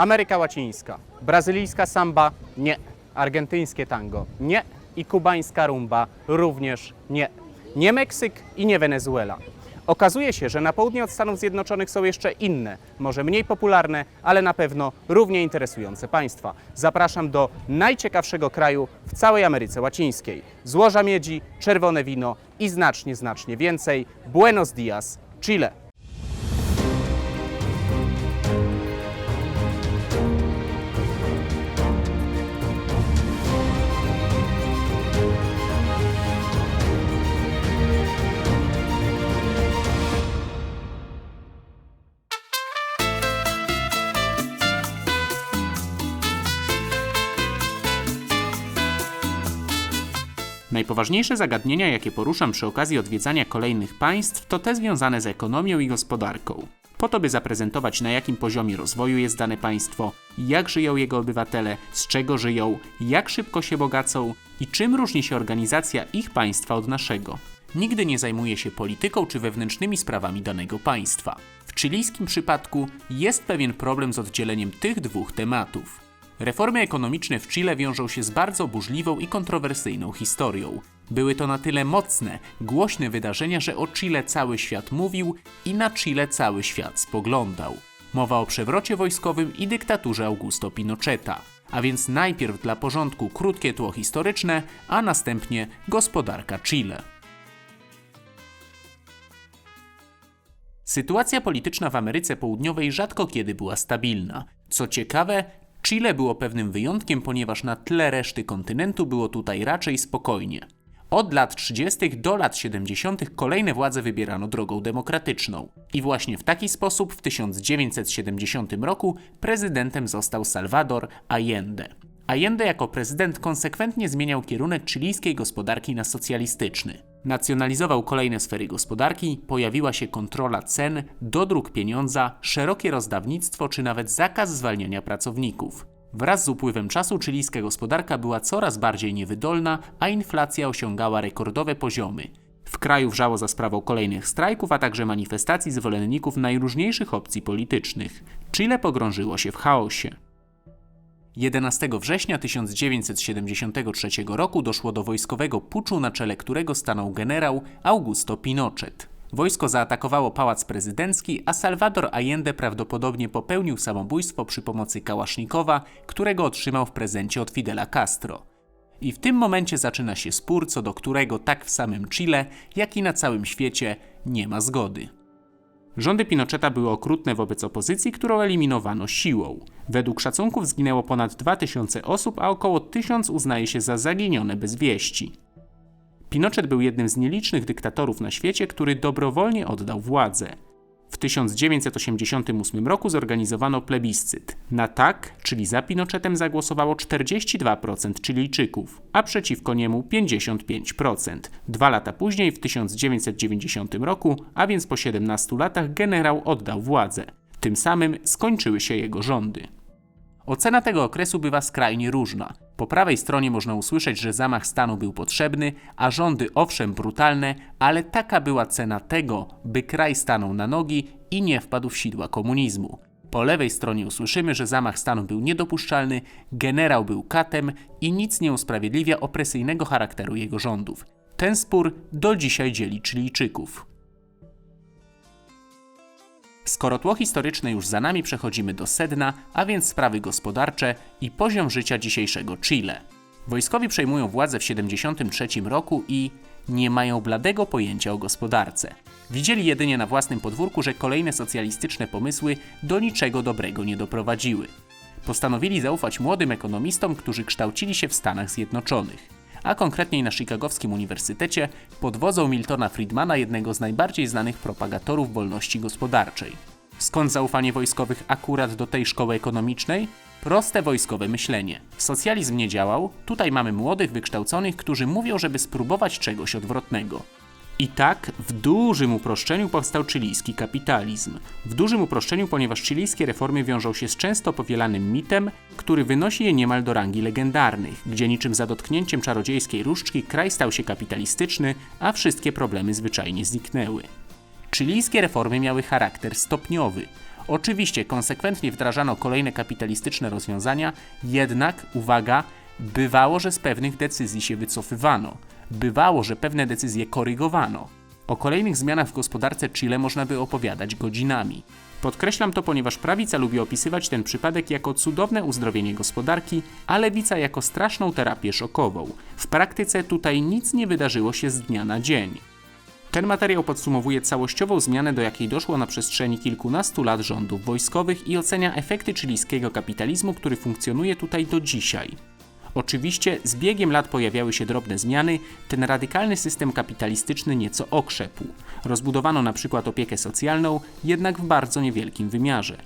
Ameryka Łacińska, brazylijska samba nie, argentyńskie tango nie i kubańska rumba również nie. Nie Meksyk i nie Wenezuela. Okazuje się, że na południe od Stanów Zjednoczonych są jeszcze inne, może mniej popularne, ale na pewno równie interesujące państwa. Zapraszam do najciekawszego kraju w całej Ameryce Łacińskiej. Złoża miedzi, czerwone wino i znacznie, znacznie więcej. Buenos dias, Chile. Najpoważniejsze zagadnienia, jakie poruszam przy okazji odwiedzania kolejnych państw, to te związane z ekonomią i gospodarką. Po to, by zaprezentować, na jakim poziomie rozwoju jest dane państwo, jak żyją jego obywatele, z czego żyją, jak szybko się bogacą i czym różni się organizacja ich państwa od naszego. Nigdy nie zajmuję się polityką czy wewnętrznymi sprawami danego państwa. W chilijskim przypadku jest pewien problem z oddzieleniem tych dwóch tematów. Reformy ekonomiczne w Chile wiążą się z bardzo burzliwą i kontrowersyjną historią. Były to na tyle mocne, głośne wydarzenia, że o Chile cały świat mówił i na Chile cały świat spoglądał. Mowa o przewrocie wojskowym i dyktaturze Augusto Pinocheta. A więc najpierw dla porządku krótkie tło historyczne, a następnie gospodarka Chile. Sytuacja polityczna w Ameryce Południowej rzadko kiedy była stabilna. Co ciekawe, Chile było pewnym wyjątkiem, ponieważ na tle reszty kontynentu było tutaj raczej spokojnie. Od lat 30. do lat 70. kolejne władze wybierano drogą demokratyczną. I właśnie w taki sposób w 1970 roku prezydentem został Salvador Allende. Allende jako prezydent konsekwentnie zmieniał kierunek chilijskiej gospodarki na socjalistyczny. Nacjonalizował kolejne sfery gospodarki, pojawiła się kontrola cen, dodruk pieniądza, szerokie rozdawnictwo czy nawet zakaz zwalniania pracowników. Wraz z upływem czasu chilijska gospodarka była coraz bardziej niewydolna, a inflacja osiągała rekordowe poziomy. W kraju wrzało za sprawą kolejnych strajków, a także manifestacji zwolenników najróżniejszych opcji politycznych. Chile pogrążyło się w chaosie. 11 września 1973 roku doszło do wojskowego puczu, na czele którego stanął generał Augusto Pinochet. Wojsko zaatakowało pałac prezydencki, a Salvador Allende prawdopodobnie popełnił samobójstwo przy pomocy kałasznikowa, którego otrzymał w prezencie od Fidela Castro. I w tym momencie zaczyna się spór, co do którego tak w samym Chile, jak i na całym świecie nie ma zgody. Rządy Pinocheta były okrutne wobec opozycji, którą eliminowano siłą. Według szacunków zginęło ponad 2000 osób, a około 1000 uznaje się za zaginione bez wieści. Pinochet był jednym z nielicznych dyktatorów na świecie, który dobrowolnie oddał władzę. W 1988 roku zorganizowano plebiscyt. Na tak, czyli za Pinochetem zagłosowało 42% Chilijczyków, a przeciwko niemu 55%. Dwa lata później, w 1990 roku, a więc po 17 latach, generał oddał władzę. Tym samym skończyły się jego rządy. Ocena tego okresu bywa skrajnie różna. Po prawej stronie można usłyszeć, że zamach stanu był potrzebny, a rządy owszem brutalne, ale taka była cena tego, by kraj stanął na nogi i nie wpadł w sidła komunizmu. Po lewej stronie usłyszymy, że zamach stanu był niedopuszczalny, generał był katem i nic nie usprawiedliwia opresyjnego charakteru jego rządów. Ten spór do dzisiaj dzieli Chilijczyków. Skoro tło historyczne już za nami, przechodzimy do sedna, a więc sprawy gospodarcze i poziom życia dzisiejszego Chile. Wojskowi przejmują władzę w 1973 roku i nie mają bladego pojęcia o gospodarce. Widzieli jedynie na własnym podwórku, że kolejne socjalistyczne pomysły do niczego dobrego nie doprowadziły. Postanowili zaufać młodym ekonomistom, którzy kształcili się w Stanach Zjednoczonych a konkretniej na Chicagowskim Uniwersytecie pod wodzą Miltona Friedmana, jednego z najbardziej znanych propagatorów wolności gospodarczej. Skąd zaufanie wojskowych akurat do tej szkoły ekonomicznej? Proste wojskowe myślenie. Socjalizm nie działał, tutaj mamy młodych, wykształconych, którzy mówią, żeby spróbować czegoś odwrotnego. I tak w dużym uproszczeniu powstał chilijski kapitalizm. W dużym uproszczeniu, ponieważ chilijskie reformy wiążą się z często powielanym mitem, który wynosi je niemal do rangi legendarnych, gdzie niczym za dotknięciem czarodziejskiej różdżki kraj stał się kapitalistyczny, a wszystkie problemy zwyczajnie zniknęły. Chilijskie reformy miały charakter stopniowy. Oczywiście konsekwentnie wdrażano kolejne kapitalistyczne rozwiązania, jednak, uwaga, bywało, że z pewnych decyzji się wycofywano. Bywało, że pewne decyzje korygowano. O kolejnych zmianach w gospodarce Chile można by opowiadać godzinami. Podkreślam to, ponieważ prawica lubi opisywać ten przypadek jako cudowne uzdrowienie gospodarki, a lewica jako straszną terapię szokową. W praktyce tutaj nic nie wydarzyło się z dnia na dzień. Ten materiał podsumowuje całościową zmianę, do jakiej doszło na przestrzeni kilkunastu lat rządów wojskowych i ocenia efekty chilijskiego kapitalizmu, który funkcjonuje tutaj do dzisiaj. Oczywiście z biegiem lat pojawiały się drobne zmiany, ten radykalny system kapitalistyczny nieco okrzepł. Rozbudowano na przykład opiekę socjalną, jednak w bardzo niewielkim wymiarze.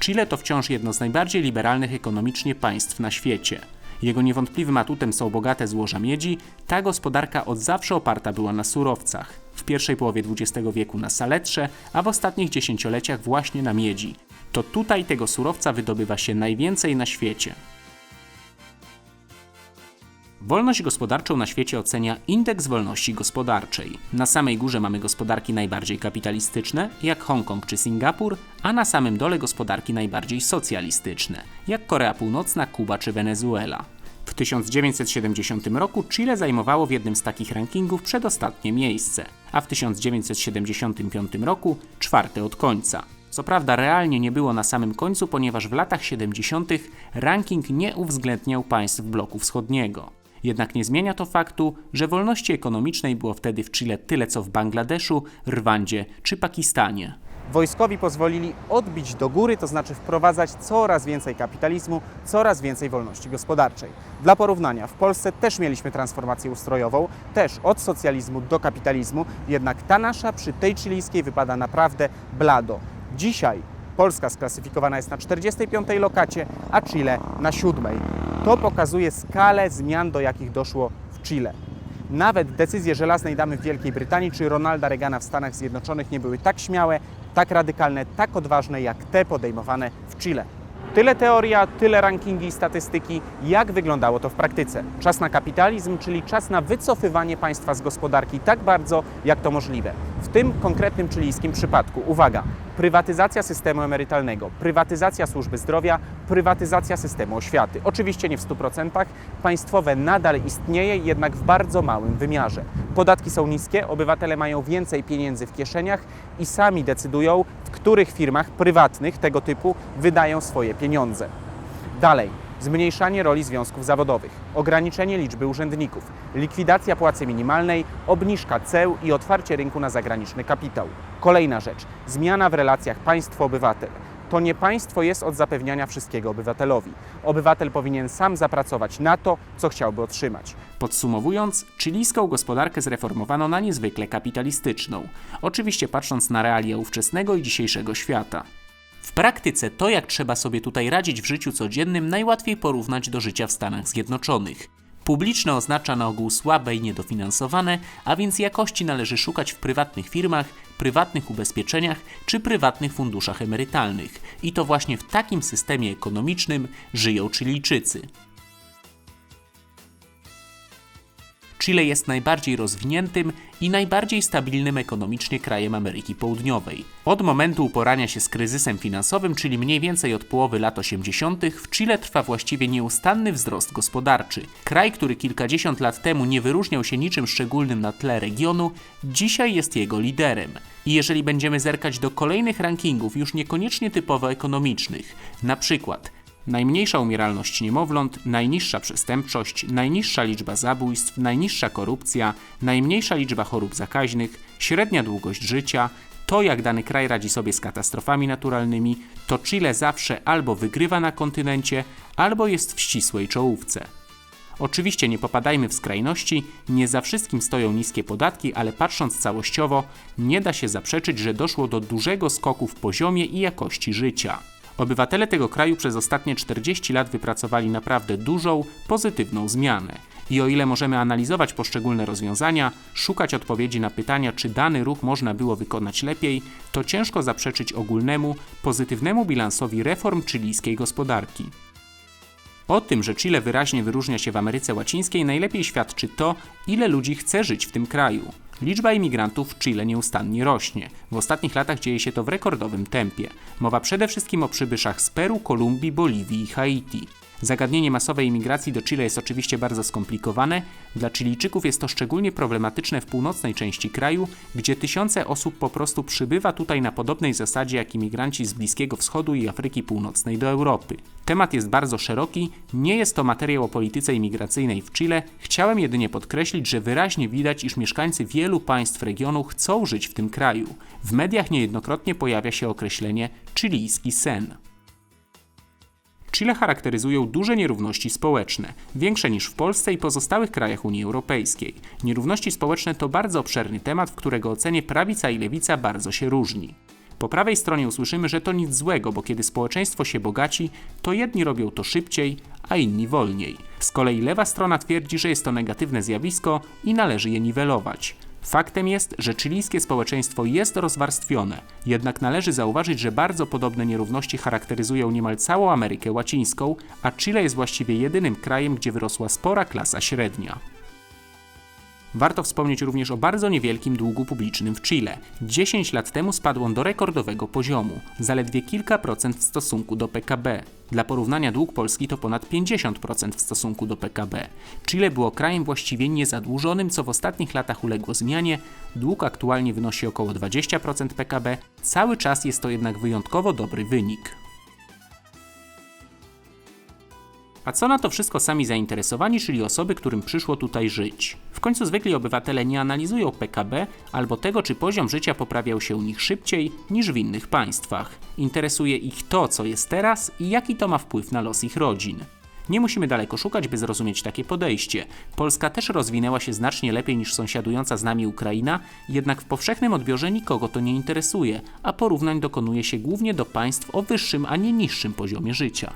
Chile to wciąż jedno z najbardziej liberalnych ekonomicznie państw na świecie. Jego niewątpliwym atutem są bogate złoża miedzi, ta gospodarka od zawsze oparta była na surowcach. W pierwszej połowie XX wieku na saletrze, a w ostatnich dziesięcioleciach właśnie na miedzi. To tutaj tego surowca wydobywa się najwięcej na świecie. Wolność gospodarczą na świecie ocenia Indeks Wolności Gospodarczej. Na samej górze mamy gospodarki najbardziej kapitalistyczne, jak Hongkong czy Singapur, a na samym dole gospodarki najbardziej socjalistyczne, jak Korea Północna, Kuba czy Wenezuela. W 1970 roku Chile zajmowało w jednym z takich rankingów przedostatnie miejsce, a w 1975 roku czwarte od końca. Co prawda realnie nie było na samym końcu, ponieważ w latach 70. ranking nie uwzględniał państw bloku wschodniego. Jednak nie zmienia to faktu, że wolności ekonomicznej było wtedy w Chile tyle co w Bangladeszu, Rwandzie czy Pakistanie. Wojskowi pozwolili odbić do góry, to znaczy wprowadzać coraz więcej kapitalizmu, coraz więcej wolności gospodarczej. Dla porównania, w Polsce też mieliśmy transformację ustrojową, też od socjalizmu do kapitalizmu, jednak ta nasza przy tej chilijskiej wypada naprawdę blado. Dzisiaj Polska sklasyfikowana jest na 45. lokacie, a Chile na 7. To pokazuje skalę zmian, do jakich doszło w Chile. Nawet decyzje żelaznej damy w Wielkiej Brytanii czy Ronalda Reagana w Stanach Zjednoczonych nie były tak śmiałe, tak radykalne, tak odważne jak te podejmowane w Chile. Tyle teoria, tyle rankingi i statystyki. Jak wyglądało to w praktyce? Czas na kapitalizm, czyli czas na wycofywanie państwa z gospodarki tak bardzo, jak to możliwe. W tym konkretnym chilijskim przypadku, uwaga, prywatyzacja systemu emerytalnego, prywatyzacja służby zdrowia, prywatyzacja systemu oświaty. Oczywiście nie w 100%, państwowe nadal istnieje, jednak w bardzo małym wymiarze. Podatki są niskie, obywatele mają więcej pieniędzy w kieszeniach i sami decydują, w których firmach prywatnych tego typu wydają swoje pieniądze. Dalej, zmniejszanie roli związków zawodowych, ograniczenie liczby urzędników, likwidacja płacy minimalnej, obniżka ceł i otwarcie rynku na zagraniczny kapitał. Kolejna rzecz, zmiana w relacjach państwo-obywatel. To nie państwo jest od zapewniania wszystkiego obywatelowi. Obywatel powinien sam zapracować na to, co chciałby otrzymać. Podsumowując, chilijską gospodarkę zreformowano na niezwykle kapitalistyczną, oczywiście patrząc na realia ówczesnego i dzisiejszego świata. W praktyce to, jak trzeba sobie tutaj radzić w życiu codziennym, najłatwiej porównać do życia w Stanach Zjednoczonych. Publiczne oznacza na ogół słabe i niedofinansowane, a więc jakości należy szukać w prywatnych firmach, prywatnych ubezpieczeniach czy prywatnych funduszach emerytalnych. I to właśnie w takim systemie ekonomicznym żyją Chilijczycy. Chile jest najbardziej rozwiniętym i najbardziej stabilnym ekonomicznie krajem Ameryki Południowej. Od momentu uporania się z kryzysem finansowym, czyli mniej więcej od połowy lat 80., w Chile trwa właściwie nieustanny wzrost gospodarczy. Kraj, który kilkadziesiąt lat temu nie wyróżniał się niczym szczególnym na tle regionu, dzisiaj jest jego liderem. I jeżeli będziemy zerkać do kolejnych rankingów, już niekoniecznie typowo ekonomicznych, na przykład Najmniejsza umieralność niemowląt, najniższa przestępczość, najniższa liczba zabójstw, najniższa korupcja, najmniejsza liczba chorób zakaźnych, średnia długość życia, to jak dany kraj radzi sobie z katastrofami naturalnymi, to Chile zawsze albo wygrywa na kontynencie, albo jest w ścisłej czołówce. Oczywiście nie popadajmy w skrajności, nie za wszystkim stoją niskie podatki, ale patrząc całościowo, nie da się zaprzeczyć, że doszło do dużego skoku w poziomie i jakości życia. Obywatele tego kraju przez ostatnie 40 lat wypracowali naprawdę dużą, pozytywną zmianę. I o ile możemy analizować poszczególne rozwiązania, szukać odpowiedzi na pytania, czy dany ruch można było wykonać lepiej, to ciężko zaprzeczyć ogólnemu, pozytywnemu bilansowi reform chilijskiej gospodarki. O tym, że Chile wyraźnie wyróżnia się w Ameryce Łacińskiej, najlepiej świadczy to, ile ludzi chce żyć w tym kraju. Liczba imigrantów w Chile nieustannie rośnie. W ostatnich latach dzieje się to w rekordowym tempie. Mowa przede wszystkim o przybyszach z Peru, Kolumbii, Boliwii i Haiti. Zagadnienie masowej imigracji do Chile jest oczywiście bardzo skomplikowane. Dla Chilijczyków jest to szczególnie problematyczne w północnej części kraju, gdzie tysiące osób po prostu przybywa tutaj na podobnej zasadzie jak imigranci z Bliskiego Wschodu i Afryki Północnej do Europy. Temat jest bardzo szeroki, nie jest to materiał o polityce imigracyjnej w Chile. Chciałem jedynie podkreślić, że wyraźnie widać, iż mieszkańcy wielu państw regionu chcą żyć w tym kraju. W mediach niejednokrotnie pojawia się określenie chilijski sen. Chile charakteryzują duże nierówności społeczne, większe niż w Polsce i pozostałych krajach Unii Europejskiej. Nierówności społeczne to bardzo obszerny temat, w którego ocenie prawica i lewica bardzo się różni. Po prawej stronie usłyszymy, że to nic złego, bo kiedy społeczeństwo się bogaci, to jedni robią to szybciej, a inni wolniej. Z kolei lewa strona twierdzi, że jest to negatywne zjawisko i należy je niwelować. Faktem jest, że chilijskie społeczeństwo jest rozwarstwione, jednak należy zauważyć, że bardzo podobne nierówności charakteryzują niemal całą Amerykę Łacińską, a Chile jest właściwie jedynym krajem, gdzie wyrosła spora klasa średnia. Warto wspomnieć również o bardzo niewielkim długu publicznym w Chile. 10 lat temu spadł on do rekordowego poziomu, zaledwie kilka procent w stosunku do PKB. Dla porównania dług Polski to ponad 50% w stosunku do PKB. Chile było krajem właściwie niezadłużonym, co w ostatnich latach uległo zmianie. Dług aktualnie wynosi około 20% PKB. Cały czas jest to jednak wyjątkowo dobry wynik. A co na to wszystko sami zainteresowani, czyli osoby, którym przyszło tutaj żyć? W końcu zwykli obywatele nie analizują PKB albo tego, czy poziom życia poprawiał się u nich szybciej niż w innych państwach. Interesuje ich to, co jest teraz i jaki to ma wpływ na los ich rodzin. Nie musimy daleko szukać, by zrozumieć takie podejście. Polska też rozwinęła się znacznie lepiej niż sąsiadująca z nami Ukraina, jednak w powszechnym odbiorze nikogo to nie interesuje, a porównań dokonuje się głównie do państw o wyższym, a nie niższym poziomie życia.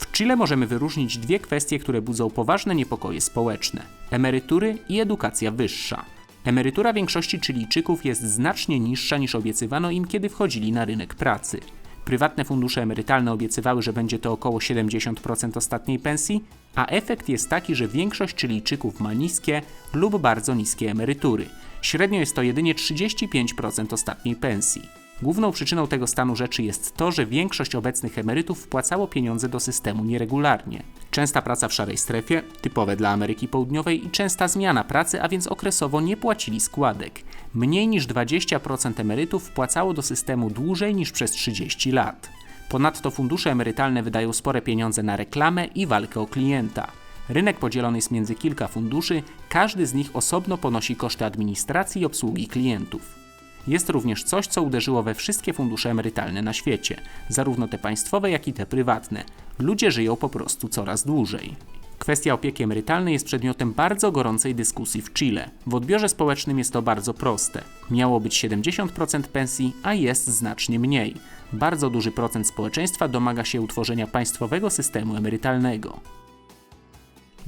W Chile możemy wyróżnić dwie kwestie, które budzą poważne niepokoje społeczne: emerytury i edukacja wyższa. Emerytura większości Chilijczyków jest znacznie niższa niż obiecywano im, kiedy wchodzili na rynek pracy. Prywatne fundusze emerytalne obiecywały, że będzie to około 70% ostatniej pensji, a efekt jest taki, że większość Chilijczyków ma niskie lub bardzo niskie emerytury. Średnio jest to jedynie 35% ostatniej pensji. Główną przyczyną tego stanu rzeczy jest to, że większość obecnych emerytów wpłacało pieniądze do systemu nieregularnie. Częsta praca w szarej strefie, typowe dla Ameryki Południowej i częsta zmiana pracy, a więc okresowo nie płacili składek. Mniej niż 20% emerytów wpłacało do systemu dłużej niż przez 30 lat. Ponadto fundusze emerytalne wydają spore pieniądze na reklamę i walkę o klienta. Rynek podzielony jest między kilka funduszy, każdy z nich osobno ponosi koszty administracji i obsługi klientów. Jest również coś, co uderzyło we wszystkie fundusze emerytalne na świecie, zarówno te państwowe, jak i te prywatne. Ludzie żyją po prostu coraz dłużej. Kwestia opieki emerytalnej jest przedmiotem bardzo gorącej dyskusji w Chile. W odbiorze społecznym jest to bardzo proste. Miało być 70% pensji, a jest znacznie mniej. Bardzo duży procent społeczeństwa domaga się utworzenia państwowego systemu emerytalnego.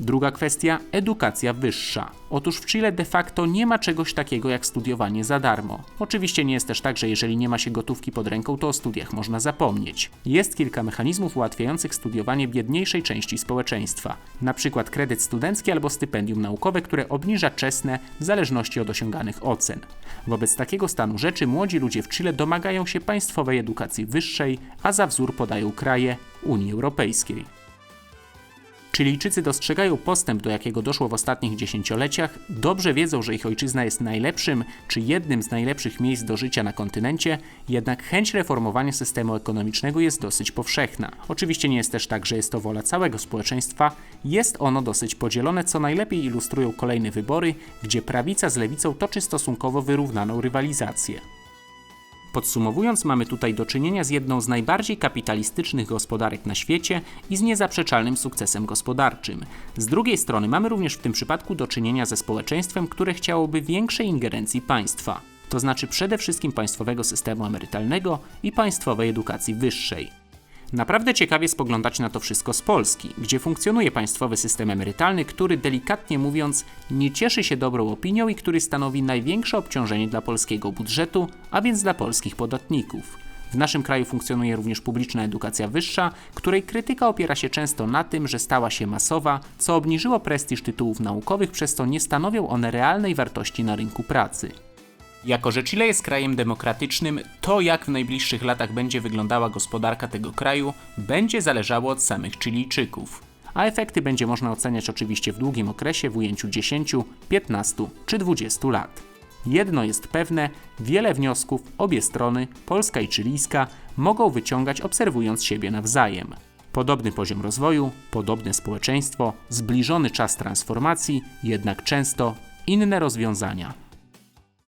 Druga kwestia edukacja wyższa. Otóż w Chile de facto nie ma czegoś takiego jak studiowanie za darmo. Oczywiście nie jest też tak, że jeżeli nie ma się gotówki pod ręką, to o studiach można zapomnieć. Jest kilka mechanizmów ułatwiających studiowanie biedniejszej części społeczeństwa, na przykład kredyt studencki albo stypendium naukowe, które obniża czesne w zależności od osiąganych ocen. Wobec takiego stanu rzeczy młodzi ludzie w Chile domagają się państwowej edukacji wyższej, a za wzór podają kraje Unii Europejskiej. Chilijczycy dostrzegają postęp, do jakiego doszło w ostatnich dziesięcioleciach, dobrze wiedzą, że ich ojczyzna jest najlepszym czy jednym z najlepszych miejsc do życia na kontynencie, jednak chęć reformowania systemu ekonomicznego jest dosyć powszechna. Oczywiście nie jest też tak, że jest to wola całego społeczeństwa, jest ono dosyć podzielone, co najlepiej ilustrują kolejne wybory, gdzie prawica z lewicą toczy stosunkowo wyrównaną rywalizację. Podsumowując, mamy tutaj do czynienia z jedną z najbardziej kapitalistycznych gospodarek na świecie i z niezaprzeczalnym sukcesem gospodarczym. Z drugiej strony mamy również w tym przypadku do czynienia ze społeczeństwem, które chciałoby większej ingerencji państwa, to znaczy przede wszystkim państwowego systemu emerytalnego i państwowej edukacji wyższej. Naprawdę ciekawie spoglądać na to wszystko z Polski, gdzie funkcjonuje państwowy system emerytalny, który delikatnie mówiąc nie cieszy się dobrą opinią i który stanowi największe obciążenie dla polskiego budżetu, a więc dla polskich podatników. W naszym kraju funkcjonuje również publiczna edukacja wyższa, której krytyka opiera się często na tym, że stała się masowa, co obniżyło prestiż tytułów naukowych, przez co nie stanowią one realnej wartości na rynku pracy. Jako że Chile jest krajem demokratycznym, to jak w najbliższych latach będzie wyglądała gospodarka tego kraju, będzie zależało od samych Chilijczyków. A efekty będzie można oceniać oczywiście w długim okresie w ujęciu 10, 15 czy 20 lat. Jedno jest pewne, wiele wniosków obie strony, polska i chilijska, mogą wyciągać obserwując siebie nawzajem. Podobny poziom rozwoju, podobne społeczeństwo, zbliżony czas transformacji, jednak często inne rozwiązania.